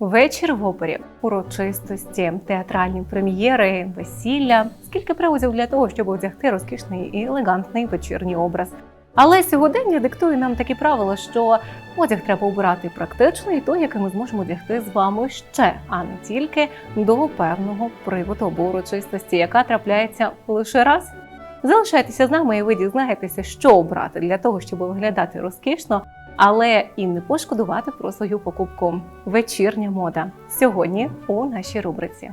Вечір в опері, урочистості, театральні прем'єри, весілля. Скільки приводів для того, щоб одягти розкішний і елегантний вечірній образ. Але сьогодення диктує нам такі правила, що одяг треба обирати практичний, той, який ми зможемо одягти з вами ще, а не тільки до певного приводу або урочистості, яка трапляється лише раз. Залишайтеся з нами, і ви дізнаєтеся, що обрати для того, щоб виглядати розкішно, але і не пошкодувати про свою покупку. Вечірня мода сьогодні у нашій рубриці.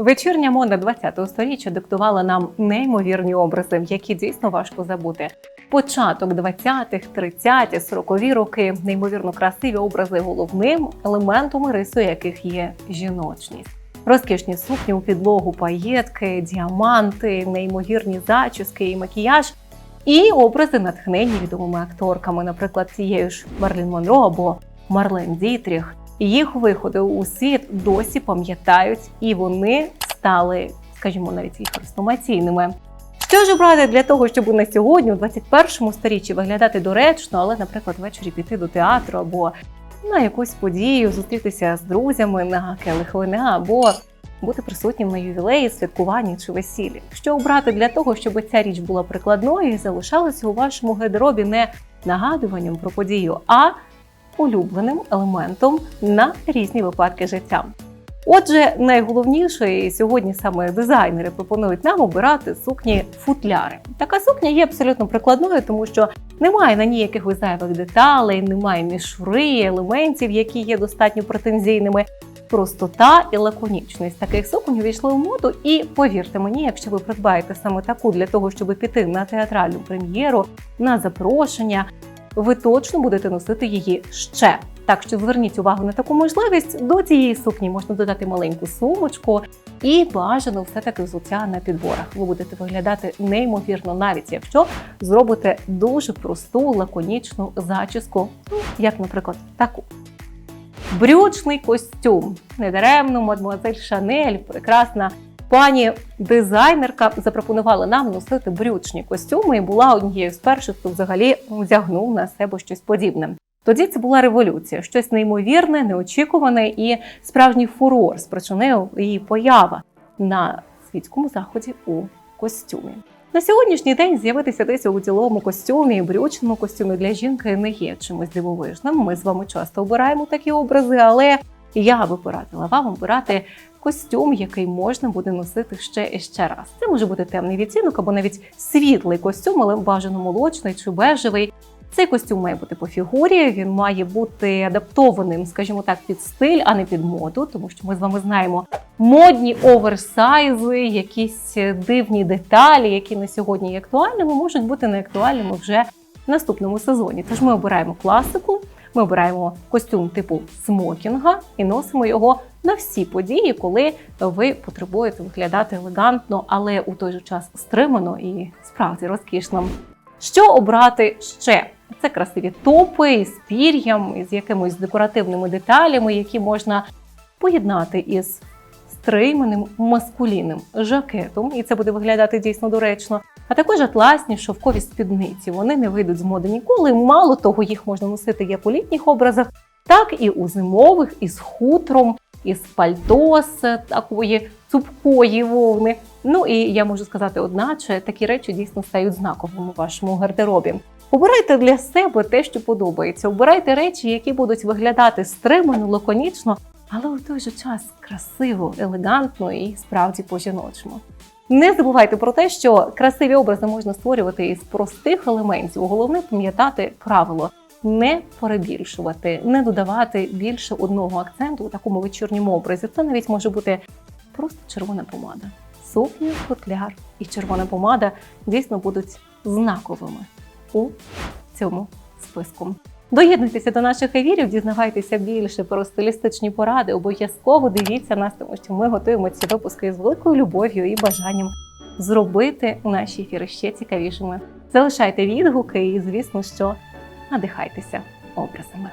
Вечірня мода 20-го сторіччя диктувала нам неймовірні образи, які дійсно важко забути. Початок 20-х, 30-ті, 40-ві роки неймовірно красиві образи головним елементом і рисою яких є жіночність. Розкішні сукні у підлогу, паєтки, діаманти, неймовірні зачіски і макіяж. І образи натхнені відомими акторками, наприклад, цією ж Марлін Монро або Марлен Дітріх. Їх виходи у світ досі пам'ятають, і вони стали, скажімо, навіть і хрестоматійними. Що ж обрати для того, щоб на сьогодні, у 21 сторіччі, виглядати доречно, але, наприклад, ввечері піти до театру або на якусь подію, зустрітися з друзями на келих вина або бути присутнім на ювілеї, святкуванні чи весіллі. Що обрати для того, щоб ця річ була прикладною і залишалася у вашому гардеробі не нагадуванням про подію, а улюбленим елементом на різні випадки життя. Отже, найголовніше і сьогодні саме дизайнери пропонують нам обирати сукні футляри. Така сукня є абсолютно прикладною, тому що немає на ній якихось зайвих деталей, немає мішури, елементів, які є достатньо претензійними. Простота і лаконічність таких суконь увійшли в моду. І повірте мені, якщо ви придбаєте саме таку для того, щоб піти на театральну прем'єру, на запрошення, ви точно будете носити її ще. Так що зверніть увагу на таку можливість. До цієї сукні можна додати маленьку сумочку і бажано все-таки взуття на підборах. Ви будете виглядати неймовірно, навіть якщо зробите дуже просту лаконічну зачіску, ну як, наприклад, таку. Брючний костюм. Недаремно мадмуазель Шанель, прекрасна пані дизайнерка, запропонувала нам носити брючні костюми і була однією з перших, хто взагалі вдягнув на себе щось подібне. Тоді це була революція, щось неймовірне, неочікуване і справжній фурор спричинив її поява на світському заході у костюмі. На сьогоднішній день з'явитися десь у діловому костюмі брючному костюмі для жінки не є чимось дивовижним. Ми з вами часто обираємо такі образи, але я би порадила вам обирати костюм, який можна буде носити ще і ще раз. Це може бути темний відтінок або навіть світлий костюм, але бажано молочний чи бежевий. Цей костюм має бути по фігурі, він має бути адаптованим, скажімо так, під стиль, а не під моду, тому що ми з вами знаємо модні оверсайзи, якісь дивні деталі, які на сьогодні є актуальними, можуть бути не актуальними вже в наступному сезоні. Тож ми обираємо класику, ми обираємо костюм типу смокінга і носимо його на всі події, коли ви потребуєте виглядати елегантно, але у той же час стримано і справді розкішно. Що обрати ще? Це красиві топи із пір'ям, із якимись декоративними деталями, які можна поєднати із стриманим маскулінним жакетом, і це буде виглядати дійсно доречно. А також атласні шовкові спідниці. Вони не вийдуть з моди ніколи. Мало того, їх можна носити як у літніх образах, так і у зимових, із хутром, із пальто з такої цупкої вовни. Ну і я можу сказати, одначе такі речі дійсно стають знаковими у вашому гардеробі. Обирайте для себе те, що подобається. Обирайте речі, які будуть виглядати стримано, лаконічно, але у той же час красиво, елегантно і справді по-жіночому. Не забувайте про те, що красиві образи можна створювати із простих елементів. Головне пам'ятати правило не перебільшувати, не додавати більше одного акценту у такому вечірньому образі. Це навіть може бути просто червона помада. Сукня, футляр і червона помада дійсно будуть знаковими у цьому списку. Доєднуйтеся до наших ефірів, дізнавайтеся більше про стилістичні поради. Обов'язково дивіться нас, тому що ми готуємо ці випуски з великою любов'ю і бажанням зробити наші ефіри ще цікавішими. Залишайте відгуки і, звісно, що надихайтеся образами.